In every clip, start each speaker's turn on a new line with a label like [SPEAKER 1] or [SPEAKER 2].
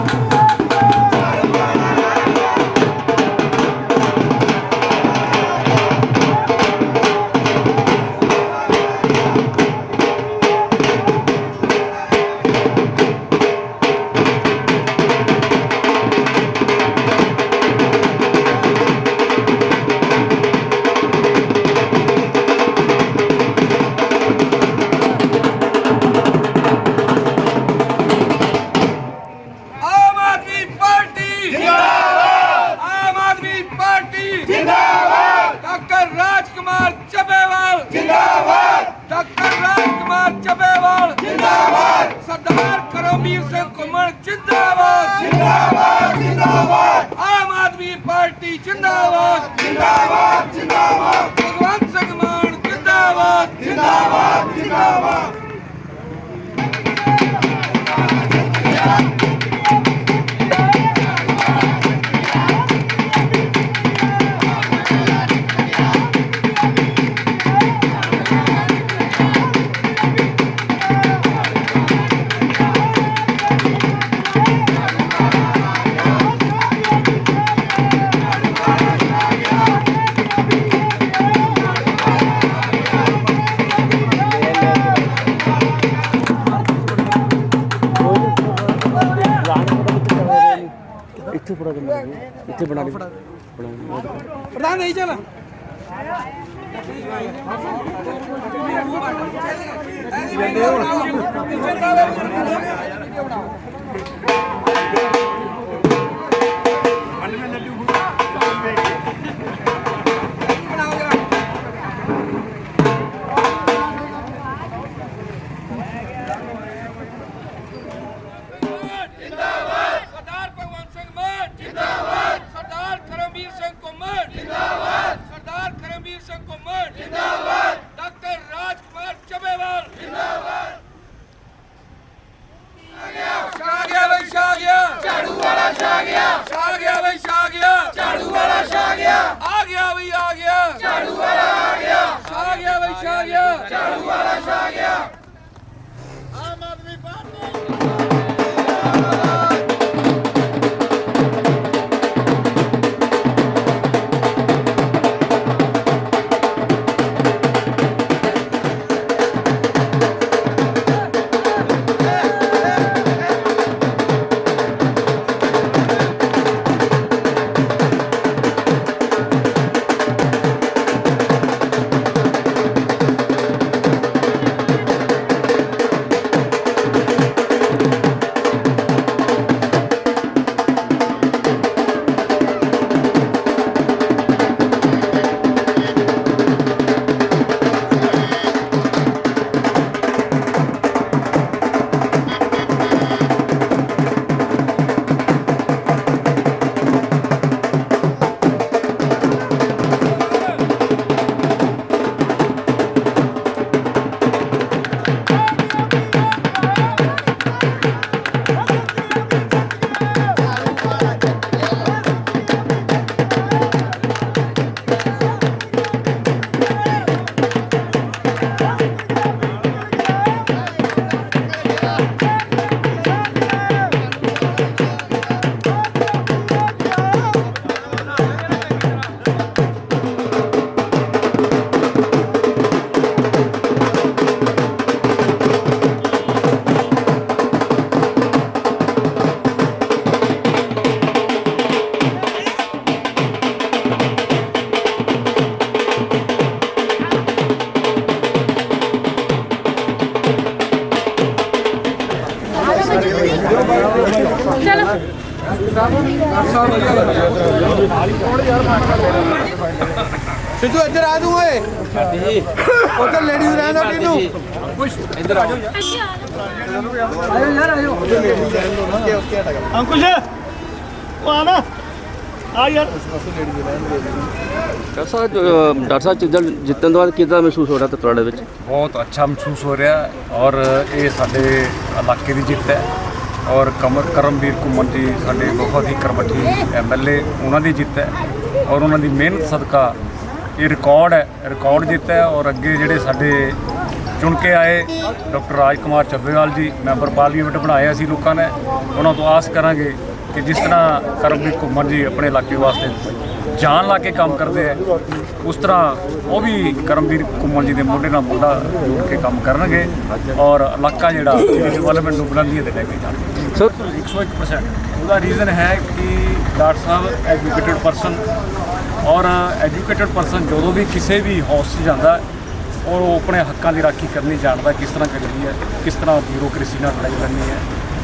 [SPEAKER 1] ਆਮ party ਜਿੰਦਾਬਾਦ ਜਿੰਦਾਬਾਦ ਜਿੰਦਾਬਾਦ। ਭਗਵੰਤ ਸਿੰਘ ਮਾਨ ਜਿੰਦਾਬਾਦ ਜਿੰਦਾਬਾਦ ਜਿੰਦਾਬਾਦ। ਪ੍ਰਧਾਨ ਨਹੀਂ ਚੱਲ ਜਿੰਦਾਬਾਦ
[SPEAKER 2] ਸਿੱਧੂ ਇੱਧਰ ਆ ਤੂੰ ਓਏ। ਉੱਧਰ ਲੇਡੀਜ਼ ਰਹਿਣ ਦੋ ਕਿਨੂੰ
[SPEAKER 3] ਅੰਕੁਸ਼ ਉਹ ਆ ਨਾ। ਆ ਯਾਰ।
[SPEAKER 4] ਡਾਕਟਰ ਸਾਹਿਬ ਡਾਕਟਰ ਸਾਹਿਬ ਚਿੱਦਲ ਜਿੱਤਣ ਤੋਂ ਬਾਅਦ ਕਿਦਾਂ ਮਹਿਸੂਸ ਹੋ ਰਿਹਾ ਤੁਹਾਡੇ ਵਿੱਚ?
[SPEAKER 5] ਬਹੁਤ ਅੱਛਾ ਮਹਿਸੂਸ ਹੋ ਰਿਹਾ ਔਰ ਇਹ ਸਾਡੇ ਇਲਾਕੇ ਦੀ ਜਿੱਤ ਹੈ ਔਰ ਕਮਰ ਕਰਮਵੀਰ ਘੁੰਮਣ ਜੀ ਸਾਡੇ ਬਹੁਤ ਹੀ ਕਰਮਠੀ ਐਮਐਲਏ ਉਹਨਾਂ ਦੀ ਜਿੱਤ ਹੈ ਔਰ ਉਹਨਾਂ ਦੀ ਮਿਹਨਤ ਸਦਕਾ ਇਹ ਰਿਕਾਰਡ ਹੈ ਰਿਕਾਰਡ ਜਿੱਤ ਹੈ ਔਰ ਅੱਗੇ ਜਿਹੜੇ ਸਾਡੇ ਚੁਣ ਕੇ ਆਏ ਡਾਕਟਰ ਰਾਜ ਕੁਮਾਰ ਚੱਬੇਵਾਲ ਜੀ ਮੈਂਬਰ ਪਾਰਲੀਮੈਂਟ ਬਣਾਏ ਅਸੀਂ ਲੋਕਾਂ ਨੇ ਉਹਨਾਂ ਤੋਂ ਆਸ ਕਰਾਂਗੇ ਕਿ ਜਿਸ ਤਰ੍ਹਾਂ ਕਰਮਜੀਤ ਘੁੰਮਣ ਜੀ ਆਪਣੇ ਇਲਾਕੇ ਵਾਸਤੇ ਜਾਨ ਲਾ ਕੇ ਕੰਮ ਕਰਦੇ ਆ ਉਸ ਤਰ੍ਹਾਂ ਉਹ ਵੀ ਕਰਮਵੀਰ ਘੁੰਮਣ ਜੀ ਦੇ ਮੋਢੇ ਨਾਲ ਮੋਢਾ ਜੋੜ ਕੇ ਕੰਮ ਕਰਨਗੇ ਔਰ ਇਲਾਕਾ ਜਿਹੜਾ ਡਿਵੈਲਪਮੈਂਟ ਨੂੰ ਬੁਲੰਦੀਆਂ ਤੇ ਲੈ ਕੇ ਜਾਣਗੇ।
[SPEAKER 4] ਸਰ
[SPEAKER 5] 101% ਉਹਦਾ ਰੀਜ਼ਨ ਹੈ ਕਿ ਡਾਕਟਰ ਸਾਹਿਬ ਐਜੂਕੇਟਿਡ ਪਰਸਨ ਔਰ ਐਜੂਕੇਟਿਡ ਪਰਸਨ ਜਦੋਂ ਵੀ ਕਿਸੇ ਵੀ ਹਾਊਸ 'ਚ ਜਾਂਦਾ ਔਰ ਉਹ ਆਪਣੇ ਹੱਕਾਂ ਦੀ ਰਾਖੀ ਕਰਨੀ, ਜਾਣਦਾ ਕਿਸ ਤਰ੍ਹਾਂ ਕਰਨੀ ਹੈ, ਕਿਸ ਤਰ੍ਹਾਂ ਬਿਊਰੋਕ੍ਰੇਸੀ ਨਾਲ ਲੜਾਈ ਕਰਨੀ ਹੈ,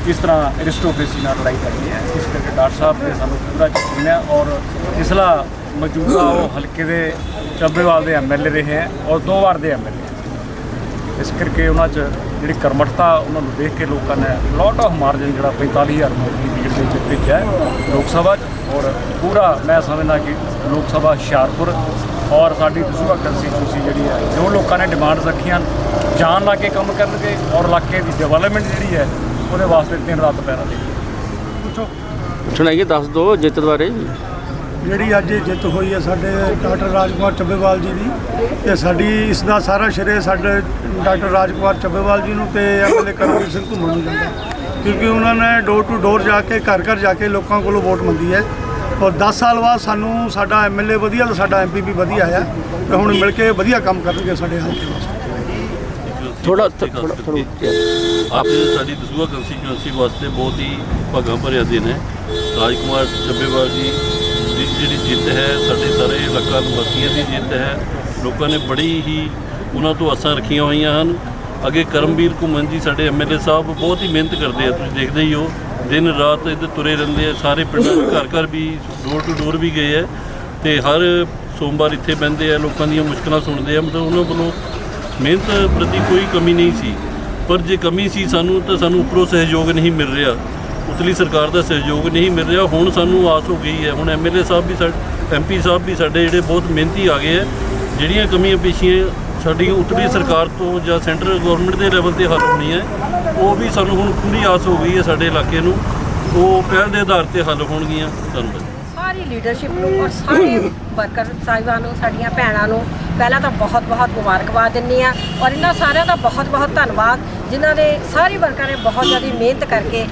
[SPEAKER 5] ਕਿਸ ਤਰ੍ਹਾਂ ਐਰਿਸਟੋਕ੍ਰੇਸੀ ਨਾਲ ਲੜਾਈ ਕਰਨੀ ਹੈ, ਇਸ ਕਰਕੇ ਡਾਕਟਰ ਸਾਹਿਬ ਨੇ ਸਾਨੂੰ ਪੂਰਾ ਯਕੀਨ ਹੈ ਔਰ ਇਸਲਾ ਮੌਜੂਦਾ ਉਹ ਹਲਕੇ ਦੇ ਚੱਬੇਵਾਲ ਦੇ ਐਮਐਲਏ ਰਹੇ ਹੈ ਔਰ ਦੋ ਵਾਰ ਦੇ ਐਮਐਲਏ ਇਸ ਕਰਕੇ ਉਹਨਾਂ 'ਚ ਜਿਹੜੀ ਕਰਮਠਤਾ ਉਹਨਾਂ ਨੂੰ ਦੇਖ ਕੇ ਲੋਕਾਂ ਨੇ ਲੋਟ ਆਫ ਮਾਰਜਨ ਜਿਹੜਾ 45000 ਵੋਟ ਦੀ ਲੀਡ ਦੇ ਉੱਤੇ ਭੇਜਿਆ ਲੋਕ ਸਭਾ 'ਚ। ਔਰ ਪੂਰਾ ਮੈਂ ਸਮਝਦਾ ਕਿ ਲੋਕ ਸਭਾ ਹੁਸ਼ਿਆਰਪੁਰ ਔਰ ਸਾਡੀ ਦਸੂਆ ਕੰਸਟੀਟਿਊਂਸੀ ਜਿਹੜੀ ਹੈ ਜੋ ਲੋਕਾਂ ਨੇ ਡਿਮਾਂਡਸ ਰੱਖੀਆਂ ਹਨ, ਜਾਨ ਲਾ ਕੇ ਕੰਮ ਕਰਨਗੇ ਔਰ ਇਲਾਕੇ ਦੀ ਡਿਵੈਲਪਮੈਂਟ ਜਿਹੜੀ ਹੈ ਉਹਦੇ ਵਾਸਤੇ ਦਿਨ ਰਾਤ ਪੈਰਾ ਦੇ
[SPEAKER 4] ਸੁਣਾਈਏ ਦੱਸ ਦਿਓ ਜਿੱਤ ਬਾਰੇ।
[SPEAKER 3] ਜਿਹੜੀ ਅੱਜ ਇਹ ਜਿੱਤ ਹੋਈ ਹੈ ਸਾਡੇ ਡਾਕਟਰ ਰਾਜਕੁਮਾਰ ਚੱਬੇਵਾਲ ਜੀ ਦੀ ਤੇ ਸਾਡੀ ਇਸ ਦਾ ਸਾਰਾ ਸ਼੍ਰੇ ਸਾਡੇ ਡਾਕਟਰ ਰਾਜਕੁਮਾਰ ਚੱਬੇਵਾਲ ਜੀ ਨੂੰ ਤੇ ਐਮਐਲਏ ਕਰਮਵੀਰ ਸਿੰਘ ਘੁੰਮਣ ਨੂੰ ਜਾਂਦਾ ਕਿਉਂਕਿ ਉਹਨਾਂ ਨੇ ਡੋਰ ਟੂ ਡੋਰ ਜਾ ਕੇ ਘਰ ਘਰ ਜਾ ਕੇ ਲੋਕਾਂ ਕੋਲੋਂ ਵੋਟ ਮੰਗੀ ਹੈ ਔਰ 10 ਸਾਲ ਬਾਅਦ ਸਾਨੂੰ ਸਾਡਾ ਐਮਐਲਏ ਵਧੀਆ ਤੇ ਸਾਡਾ ਐਮਪੀ ਵੀ ਵਧੀਆ ਆਇਆ ਤੇ ਹੁਣ ਮਿਲ ਕੇ ਵਧੀਆ ਕੰਮ ਕਰਨਗੇ ਸਾਡੇ ਹਲਕੇ ਵਾਸਤੇ।
[SPEAKER 4] ਥੋੜਾ ਥੋੜਾ ਥੋੜਾ
[SPEAKER 6] ਅੱਜ ਸਾਡੀ ਦਸੂਹਾ ਕੰਸਟੀਚੁਐਂਸੀ ਵਾਸਤੇ ਬਹੁਤ ਹੀ ਭਾਗਾਂ ਭਰਿਆ ਦਿਨ ਹੈ। ਰਾਜਕੁਮਾਰ ਚੱਬੇਵਾਲ ਜੀ ਜਿਹੜੀ ਜਿੱਤ ਹੈ, ਸਾਡੇ ਸਾਰੇ ਇਲਾਕਾ ਨਿਵਾਸੀਆਂ ਦੀ ਜਿੱਤ ਹੈ। ਲੋਕਾਂ ਨੇ ਬੜੀ ਹੀ ਉਹਨਾਂ ਤੋਂ ਆਸਾਂ ਰੱਖੀਆਂ ਹੋਈਆਂ ਹਨ। ਅੱਗੇ ਕਰਮਵੀਰ ਘੁੰਮਣ ਜੀ ਸਾਡੇ ਐਮਐਲਏ ਸਾਹਿਬ, ਬਹੁਤ ਹੀ ਮਿਹਨਤ ਕਰਦੇ ਆ, ਤੁਸੀਂ ਦੇਖਦੇ ਹੀ ਹੋ। ਦਿਨ ਰਾਤ ਇੱਧਰ ਤੁਰੇ ਰਹਿੰਦੇ ਆ, ਸਾਰੇ ਪਿੰਡਾਂ ਵਿੱਚ ਘਰ ਘਰ ਵੀ ਡੋਰ ਟੂ ਡੋਰ ਵੀ ਗਏ ਆ। ਤੇ ਹਰ ਸੋਮਵਾਰ ਇੱਥੇ ਬਹਿੰਦੇ ਆ, ਲੋਕਾਂ ਦੀਆਂ ਮੁਸ਼ਕਲਾਂ ਸੁਣਦੇ ਆ। ਮਤਲਬ ਉਹਨਾਂ ਵੱਲੋਂ ਮਿਹਨਤ ਪ੍ਰਤੀ ਕੋਈ ਕਮੀ ਨਹੀਂ ਸੀ। ਪਰ ਜੇ ਕਮੀ ਸੀ ਸਾਨੂੰ, ਤਾਂ ਸਾਨੂੰ ਉੱਪਰੋਂ ਸਹਿਯੋਗ ਨਹੀਂ ਮਿਲ ਰਿਹਾ। ਉਤਲੀ ਸਰਕਾਰ ਦਾ ਸਹਿਯੋਗ ਨਹੀਂ ਮਿਲ ਰਿਹਾ। ਹੁਣ ਸਾਨੂੰ ਆਸ ਹੋ ਗਈ ਹੈ। ਹੁਣ ਐਮਐਲਏ ਸਾਹਿਬ ਵੀ ਸਾਡੇ ਐਮਪੀ ਸਾਹਿਬ ਵੀ ਸਾਡੇ ਜਿਹੜੇ ਬਹੁਤ ਮਿਹਨਤੀ ਆ ਗਏ ਹੈ। ਜਿਹੜੀਆਂ ਕਮੀਆਂ ਪੇਸ਼ੀਆਂ ਸਾਡੀ ਉਤਲੀ ਸਰਕਾਰ ਤੋਂ ਜਾਂ ਸੈਂਟਰਲ ਗਵਰਨਮੈਂਟ ਦੇ ਲੈਵਲ ਤੇ ਹੱਲ ਹੋਣੀਆਂ ਉਹ ਵੀ ਸਾਨੂੰ ਹੁਣ ਪੂਰੀ ਆਸ ਹੋ ਗਈ ਹੈ ਸਾਡੇ ਇਲਾਕੇ ਨੂੰ। ਉਹ ਪਹਿਲ ਦੇ ਆਧਾਰ ਤੇ ਹੱਲ ਹੋਣਗੀਆਂ। ਧੰਨਵਾਦ।
[SPEAKER 7] ਸਾਰੀ ਲੀਡਰਸ਼ਿਪ ਨੂੰ ਔਰ ਸਾਰੇ ਵਰਕਰ ਸਾਹਿਬਾਂ ਨੂੰ, ਸਾਡੀਆਂ ਭੈਣਾਂ ਨੂੰ ਪਹਿਲਾਂ ਤਾਂ ਬਹੁਤ ਬਹੁਤ ਮੁਬਾਰਕਬਾਦ ਦਿੰਨੀ ਆ ਔਰ ਇਹਨਾਂ ਸਾਰਿਆਂ ਦਾ ਬਹੁਤ ਬਹੁਤ ਧੰਨਵਾਦ, ਜਿਨ੍ਹਾਂ ਨੇ ਸਾਰੇ ਵਰਕਰਾਂ ਨੇ ਬਹੁਤ ਜ਼ਿਆਦਾ ਮਿਹਨਤ ਕਰਕੇ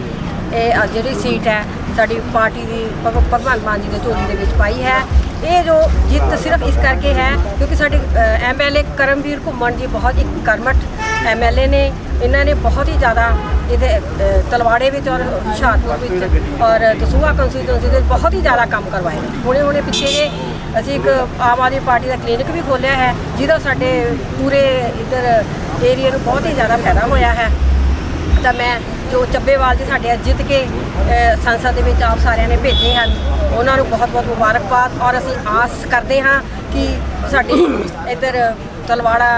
[SPEAKER 7] ਇਹ ਅ ਜਿਹੜੀ ਸੀਟ ਹੈ ਸਾਡੀ ਪਾਰਟੀ ਦੀ ਭਗ- ਭਗਵੰਤ ਮਾਨ ਜੀ ਦੇ ਝੋਲੀ ਦੇ ਵਿੱਚ ਪਾਈ ਹੈ। ਇਹ ਜੋ ਜਿੱਤ ਸਿਰਫ ਇਸ ਕਰਕੇ ਹੈ ਕਿਉਂਕਿ ਸਾਡੇ ਐਮਐਲਏ ਕਰਮਵੀਰ ਘੁੰਮਣ ਜੀ ਬਹੁਤ ਹੀ ਕਰਮਠ ਐਮਐਲਏ ਨੇ। ਇਹਨਾਂ ਨੇ ਬਹੁਤ ਹੀ ਜ਼ਿਆਦਾ ਇਹਦੇ ਅ, ਤਲਵਾੜੇ ਵਿੱਚ ਔਰ ਹੁਸ਼ਿਆਰਪੁਰ ਵਿੱਚ ਔਰ ਦਸੂਹਾ ਕੰਸਟੀਟਿਊਂਸੀ ਦੇ ਵਿੱਚ ਬਹੁਤ ਹੀ ਜ਼ਿਆਦਾ ਕੰਮ ਕਰਵਾਏ ਨੇ। ਹੁਣੇ ਹੁਣੇ ਪਿੱਛੇ ਜੇ ਅਸੀਂ ਇੱਕ ਆਮ ਆਦਮੀ ਪਾਰਟੀ ਦਾ ਕਲੀਨਿਕ ਵੀ ਖੋਲ੍ਹਿਆ ਹੈ ਜਿਹਦਾ ਸਾਡੇ ਪੂਰੇ ਇੱਧਰ ਏਰੀਆ ਨੂੰ ਬਹੁਤ ਹੀ ਜ਼ਿਆਦਾ ਫਾਇਦਾ ਹੋਇਆ ਹੈ। ਤਾਂ ਮੈਂ ਜੋ ਚੱਬੇਵਾਲ ਜੀ ਸਾਡੇ ਜਿੱਤ ਕੇ ਸੰਸਦ ਦੇ ਵਿੱਚ ਆਪ ਸਾਰਿਆਂ ਨੇ ਭੇਜੇ ਹਨ ਉਹਨਾਂ ਨੂੰ ਬਹੁਤ ਬਹੁਤ ਮੁਬਾਰਕਬਾਦ ਔਰ ਅਸੀਂ ਆਸ ਕਰਦੇ ਹਾਂ ਕਿ ਸਾਡੀ ਇੱਧਰ ਤਲਵਾੜਾ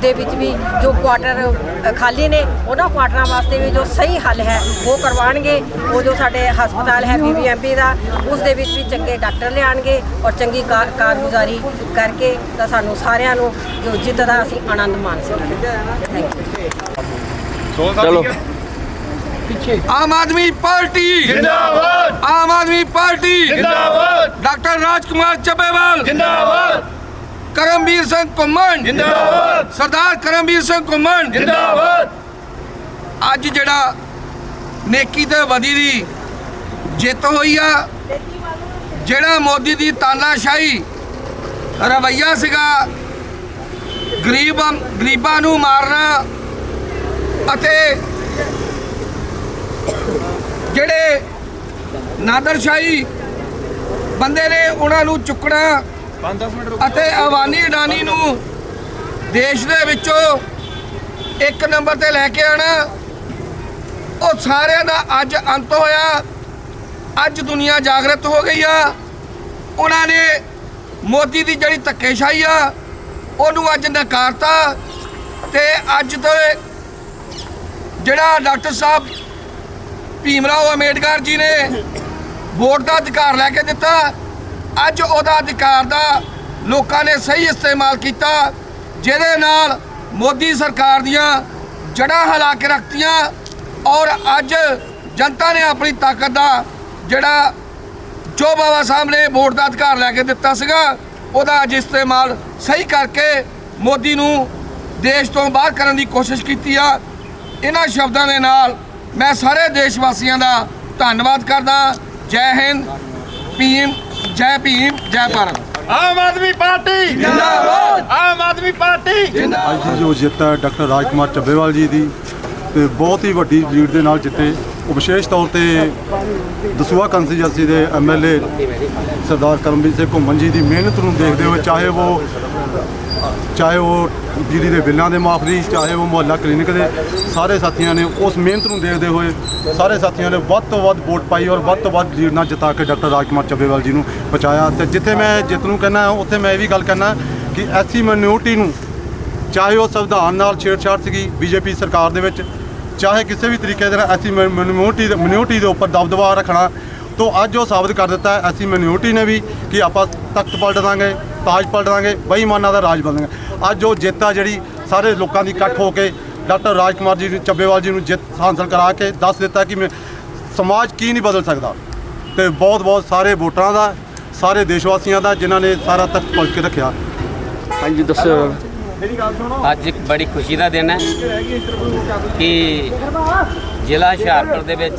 [SPEAKER 7] ਦੇ ਵਿੱਚ ਵੀ ਜੋ ਕੁਆਟਰ ਖਾਲੀ ਨੇ ਉਹਨਾਂ ਕੁਆਟਰਾਂ ਵਾਸਤੇ ਵੀ ਜੋ ਸਹੀ ਹੱਲ ਹੈ ਉਹ ਕਰਵਾਉਣਗੇ। ਉਹ ਜੋ ਸਾਡੇ ਹਸਪਤਾਲ ਹੈ ਬੀਬੀਐਮਪੀ ਦਾ ਉਸ ਦੇ ਵਿੱਚ ਵੀ ਚੰਗੇ ਡਾਕਟਰ ਲਿਆਣਗੇ ਔਰ ਚੰਗੀ ਕਾਰ- ਕਾਰਗੁਜ਼ਾਰੀ ਕਰਕੇ ਤਾਂ ਸਾਨੂੰ ਸਾਰਿਆਂ ਨੂੰ ਜੋ ਜਿੱਤ ਦਾ ਅਸੀਂ ਆਨੰਦ ਮਾਣ ਸਕਾਂਗੇ ਥੈਂਕ ਯੂ
[SPEAKER 4] ਚਲੋ।
[SPEAKER 1] ਆਮ ਆਦਮੀ ਪਾਰਟੀ। ਜਿੰਦਾਬਾਦ। ਆਮ ਆਦਮੀ ਪਾਰਟੀ। ਜਿੰਦਾਬਾਦ। ਡਾਕਟਰ ਰਾਜਕੁਮਾਰ ਚੱਬੇਵਾਲ। ਜਿੰਦਾਬਾਦ। ਕਰਮਵੀਰ ਸਿੰਘ ਘੁੰਮਣ। ਜਿੰਦਾਬਾਦ। ਸਰਦਾਰ ਕਰਮਵੀਰ ਸਿੰਘ ਘੁੰਮਣ। ਜਿੰਦਾਬਾਦ। ਅੱਜ ਜਿਹੜਾ ਨੇਕੀ ਤੇ ਬਦੀ ਦੀ ਜਿੱਤ ਹੋਈ ਆ ਜਿਹੜਾ ਮੋਦੀ ਦੀ ਤਾਨਾਸ਼ਾਹੀ ਰਵਈਆ ਸੀਗਾ ਗਰੀਬ ਗਰੀਬਾਂ ਨੂੰ ਮਾਰਨਾ ਅਤੇ ਜਿਹੜੇ ਨਾਦਰਸ਼ਾਹੀ ਬੰਦੇ ਨੇ ਉਹਨਾਂ ਨੂੰ ਚੁੱਕਣਾ ਅਤੇ ਅਵਾਨੀ ਅਡਾਨੀ ਨੂੰ ਦੇਸ਼ ਦੇ ਵਿੱਚੋਂ ਇੱਕ ਨੰਬਰ ਤੇ ਲੈ ਕੇ ਆਣਾ ਉਹ ਸਾਰਿਆਂ ਦਾ ਅੱਜ ਅੰਤ ਹੋਇਆ। ਅੱਜ ਦੁਨੀਆ ਜਾਗਰਤ ਹੋ ਗਈ ਆ। ਉਹਨਾਂ ਨੇ ਮੋਦੀ ਦੀ ਜਿਹੜੀ ਧੱਕੇਸ਼ਾਹੀ ਆ ਉਹਨੂੰ ਅੱਜ ਨਕਾਰਤਾ ਤੇ ਅੱਜ ਤੋਂ ਜਿਹੜਾ ਡਾਕਟਰ ਸਾਹਿਬ ਭੀਮਰਾਓ ਅੰਬੇਡਕਰ ਜੀ ਨੇ ਵੋਟ ਦਾ ਅਧਿਕਾਰ ਲੈ ਕੇ ਦਿੱਤਾ। ਅੱਜ ਉਹਦਾ ਅਧਿਕਾਰ ਦਾ ਲੋਕਾਂ ਨੇ ਸਹੀ ਇਸਤੇਮਾਲ ਕੀਤਾ, ਜਿਹਦੇ ਨਾਲ ਮੋਦੀ ਸਰਕਾਰ ਦੀਆਂ ਜੜ੍ਹਾਂ ਹਿਲਾ ਕੇ ਰੱਖਤੀਆਂ ਔਰ ਅੱਜ ਜਨਤਾ ਨੇ ਆਪਣੀ ਤਾਕਤ ਦਾ ਜਿਹੜਾ ਜੋ ਬਾਬਾ ਸਾਹਿਬ ਨੇ ਵੋਟ ਦਾ ਅਧਿਕਾਰ ਲੈ ਕੇ ਦਿੱਤਾ ਸੀਗਾ, ਉਹਦਾ ਅੱਜ ਇਸਤੇਮਾਲ ਸਹੀ ਕਰਕੇ ਮੋਦੀ ਨੂੰ ਦੇਸ਼ ਤੋਂ ਬਾਹਰ ਕਰਨ ਦੀ ਕੋਸ਼ਿਸ਼ ਕੀਤੀ ਆ। ਇਹਨਾਂ ਸ਼ਬਦਾਂ ਦੇ ਨਾਲ ਮੈਂ ਸਾਰੇ ਦੇਸ਼ ਵਾਸੀਆਂ ਦਾ ਧੰਨਵਾਦ ਕਰਦਾ। ਜੈ ਹਿੰਦ ਭੀਮ ਜੈ ਭੀਮ ਜੈ ਭਾਰਤ।
[SPEAKER 2] ਆਮ ਆਦਮੀ ਪਾਰਟੀ
[SPEAKER 1] ਜਿੰਦਾਬਾਦ।
[SPEAKER 2] ਆਮ ਆਦਮੀ ਪਾਰਟੀ
[SPEAKER 3] ਅੱਜ ਦੀ ਜੋ ਜਿੱਤ ਹੈ ਡਾਕਟਰ ਰਾਜਕੁਮਾਰ ਚੱਬੇਵਾਲ ਜੀ ਦੀ ਤੇ ਬਹੁਤ ਹੀ ਵੱਡੀ ਲੀਡ ਦੇ ਨਾਲ ਜਿੱਤੇ। ਉਹ ਵਿਸ਼ੇਸ਼ ਤੌਰ ਤੇ ਦਸੂਆ ਕੰਸਟੀਚੁਐਂਸੀ ਦੇ ਐਮਐਲਏ ਸਰਦਾਰ ਕਰਮਵੀਰ ਸਿੰਘ ਘੁੰਮਣ ਜੀ ਦੀ ਮਿਹਨਤ ਨੂੰ ਦੇਖਦੇ ਹੋਏ ਚਾਹੇ ਉਹ ਚਾਹੇ ਉਹ ਬਿਜਲੀ ਦੇ ਬਿੱਲਾਂ ਦੇ ਮਾਫੀ ਚਾਹੇ ਉਹ ਮੁਹੱਲਾ ਕਲੀਨਿਕ ਦੇ, ਸਾਰੇ ਸਾਥੀਆਂ ਨੇ ਉਸ ਮਿਹਨਤ ਨੂੰ ਦੇਖਦੇ ਹੋਏ ਸਾਰੇ ਸਾਥੀਆਂ ਨੇ ਵੱਧ ਤੋਂ ਵੱਧ ਵੋਟ ਪਾਈ ਔਰ ਵੱਧ ਤੋਂ ਵੱਧ ਲੀਡ ਨਾਲ ਜਿਤਾ ਕੇ ਡਾਕਟਰ ਰਾਜਕੁਮਾਰ ਚੱਬੇਵਾਲ ਜੀ ਨੂੰ ਪਹੁੰਚਾਇਆ ਤੇ ਜਿੱਥੇ ਮੈਂ ਜਿੱਤ ਨੂੰ ਕਹਿੰਦਾ ਉੱਥੇ ਮੈਂ ਇਹ ਵੀ ਗੱਲ ਕਹਿਣਾ ਕਿ ਐਸੀ ਮਿਨੋਰਟੀ ਨੂੰ ਚਾਹੇ ਉਹ ਸੰਵਿਧਾਨ ਨਾਲ ਛੇੜਛਾੜ ਸੀਗੀ ਬੀਜੇਪੀ ਸਰਕਾਰ ਦੇ ਵਿੱਚ, ਚਾਹੇ ਕਿਸੇ ਵੀ ਤਰੀਕੇ ਦੇ ਨਾਲ ਐਸੀ ਮਿਨੋਰਟੀ ਦੇ ਮਿਨੋਰਟੀ ਦੇ ਉੱਪਰ ਦਬਦਬਾ ਰੱਖਣਾ, ਤੋਂ ਅੱਜ ਉਹ ਸਾਬਤ ਕਰ ਦਿੱਤਾ ਐਸੀ ਮਿਨੋਰਟੀ ਨੇ ਵੀ ਕਿ ਆਪਾਂ ਤਖਤ ਪਲਟ ਦਾਂਗੇ। ਤਾਜ ਪਲਟ ਦਾਂਗੇ ਬੇਈਮਾਨਾਂ ਦਾ ਰਾਜ ਬਦਲਾਂਗੇ ਅੱਜ ਉਹ ਜਿੱਤ ਆ ਜਿਹੜੀ ਸਾਰੇ ਲੋਕਾਂ ਦੀ ਇਕੱਠ ਹੋ ਕੇ ਡਾਕਟਰ ਰਾਜਕੁਮਾਰ ਜੀ ਨੂੰ ਚੱਬੇਵਾਲ ਜੀ ਨੂੰ ਜਿੱਤ ਹਾਸਲ ਕਰਾ ਕੇ ਦੱਸ ਦਿੱਤਾ ਕਿ ਮੈਂ ਸਮਾਜ ਕੀ ਨਹੀਂ ਬਦਲ ਸਕਦਾ। ਤੇ ਬਹੁਤ ਬਹੁਤ ਸਾਰੇ ਵੋਟਰਾਂ ਦਾ ਸਾਰੇ ਦੇਸ਼ ਵਾਸੀਆਂ ਦਾ ਜਿਨ੍ਹਾਂ ਨੇ ਸਾਰਾ ਤਖਤ ਪਲਟ ਕੇ ਰੱਖਿਆ।
[SPEAKER 4] ਹਾਂਜੀ ਦੱਸੋ।
[SPEAKER 8] ਅੱਜ ਇੱਕ ਬੜੀ ਖੁਸ਼ੀ ਦਾ ਦਿਨ ਹੈ ਕਿ ਜ਼ਿਲ੍ਹਾ ਹੁਸ਼ਿਆਰਪੁਰ ਦੇ ਵਿੱਚ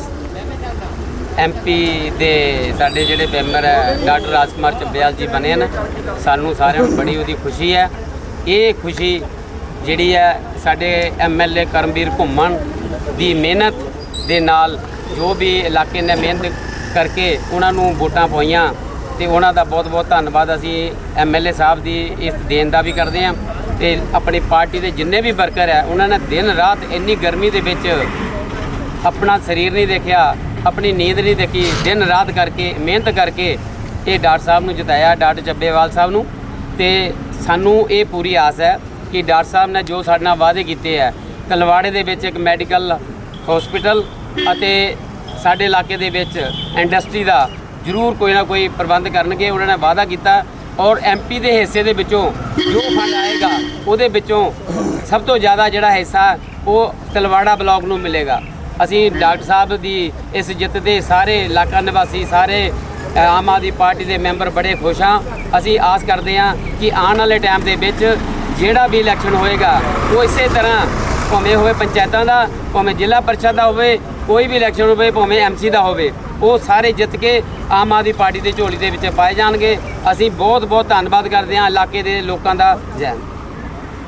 [SPEAKER 8] ਐਮਪੀ ਦੇ ਸਾਡੇ ਜਿਹੜੇ ਮੈਂਬਰ ਹੈ, ਡਾਕਟਰ ਰਾਜਕੁਮਾਰ ਚੱਬਿਆਲ ਜੀ ਬਣੇ ਨੇ। ਸਾਨੂੰ ਸਾਰਿਆਂ ਨੂੰ ਬੜੀ ਉਹਦੀ ਖੁਸ਼ੀ ਹੈ। ਇਹ ਖੁਸ਼ੀ ਜਿਹੜੀ ਹੈ, ਸਾਡੇ ਐਮਐਲਏ ਕਰਮਵੀਰ ਘੁੰਮਣ ਦੀ ਮਿਹਨਤ ਦੇ ਨਾਲ ਜੋ ਵੀ ਇਲਾਕੇ ਨੇ ਮਿਹਨਤ ਕਰਕੇ ਉਹਨਾਂ ਨੂੰ ਵੋਟਾਂ ਪਾਈਆਂ ਤੇ ਉਹਨਾਂ ਦਾ ਬਹੁਤ ਬਹੁਤ ਧੰਨਵਾਦ ਅਸੀਂ ਐਮਐਲਏ ਸਾਹਿਬ ਦੀ ਇਸ ਦੇਣ ਦਾ ਵੀ ਕਰਦੇ ਹਾਂ। ਤੇ ਆਪਣੀ ਪਾਰਟੀ ਦੇ ਜਿੰਨੇ ਵੀ ਵਰਕਰ ਹੈ, ਉਹਨਾਂ ਨੇ ਦਿਨ ਰਾਤ ਇੰਨੀ ਗਰਮੀ ਦੇ ਵਿੱਚ ਆਪਣਾ ਸਰੀਰ ਨਹੀਂ ਦੇਖਿਆ। ਆਪਣੀ ਨੀਂਦ ਨਹੀਂ ਦੇਖੀ, ਦਿਨ ਰਾਤ ਕਰਕੇ, ਮਿਹਨਤ ਕਰਕੇ ਇਹ ਡਾਕਟਰ ਸਾਹਿਬ ਨੂੰ ਜਿਤਾਇਆ, ਡਾਕਟਰ ਚੱਬੇਵਾਲ ਸਾਹਿਬ ਨੂੰ। ਤੇ ਸਾਨੂੰ ਇਹ ਪੂਰੀ ਆਸ ਹੈ ਕਿ ਡਾਕਟਰ ਸਾਹਿਬ ਨੇ ਜੋ ਸਾਡੇ ਨਾਲ ਵਾਅਦੇ ਕੀਤੇ ਹੈ ਤਲਵਾੜੇ ਦੇ ਵਿੱਚ ਇੱਕ ਮੈਡੀਕਲ ਹਸਪੀਟਲ ਅਤੇ ਸਾਡੇ ਇਲਾਕੇ ਦੇ ਵਿੱਚ ਇੰਡਸਟਰੀ ਦਾ ਜ਼ਰੂਰ ਕੋਈ ਨਾ ਕੋਈ ਪ੍ਰਬੰਧ ਕਰਨਗੇ, ਉਹਨਾਂ ਨੇ ਵਾਅਦਾ ਕੀਤਾ ਔਰ ਐਮਪੀ ਦੇ ਹਿੱਸੇ ਦੇ ਵਿੱਚੋਂ ਜੋ ਫੰਡ ਆਏਗਾ, ਉਹਦੇ ਵਿੱਚੋਂ ਸਭ ਤੋਂ ਜ਼ਿਆਦਾ ਜਿਹੜਾ ਹਿੱਸਾ ਉਹ ਤਲਵਾੜਾ ਬਲਾਕ ਨੂੰ ਮਿਲੇਗਾ। ਅਸੀਂ ਡਾਕਟਰ ਸਾਹਿਬ ਦੀ ਇਸ ਜਿੱਤ ਦੇ ਸਾਰੇ ਇਲਾਕਾ ਨਿਵਾਸੀ, ਸਾਰੇ ਆਮ ਆਦਮੀ ਪਾਰਟੀ ਦੇ ਮੈਂਬਰ ਬੜੇ ਖੁਸ਼ ਹਾਂ। ਅਸੀਂ ਆਸ ਕਰਦੇ ਹਾਂ ਕਿ ਆਉਣ ਵਾਲੇ ਟਾਈਮ ਦੇ ਵਿੱਚ ਜਿਹੜਾ ਵੀ ਇਲੈਕਸ਼ਨ ਹੋਏਗਾ, ਉਹ ਇਸੇ ਤਰ੍ਹਾਂ ਭਾਵੇਂ ਹੋਵੇ ਪੰਚਾਇਤਾਂ ਦਾ, ਭਾਵੇਂ ਜ਼ਿਲ੍ਹਾ ਪਰਿਸ਼ਦ ਦਾ ਹੋਵੇ, ਕੋਈ ਵੀ ਇਲੈਕਸ਼ਨ ਹੋਵੇ, ਭਾਵੇਂ ਐਮਸੀ ਦਾ ਹੋਵੇ, ਉਹ ਸਾਰੇ ਜਿੱਤ ਕੇ ਆਮ ਆਦਮੀ ਪਾਰਟੀ ਦੇ ਝੋਲੀ ਦੇ ਵਿੱਚ ਪਾਏ ਜਾਣਗੇ। ਅਸੀਂ ਬਹੁਤ ਬਹੁਤ ਧੰਨਵਾਦ ਕਰਦੇ ਹਾਂ ਇਲਾਕੇ ਦੇ ਲੋਕਾਂ ਦਾ। ਜੈ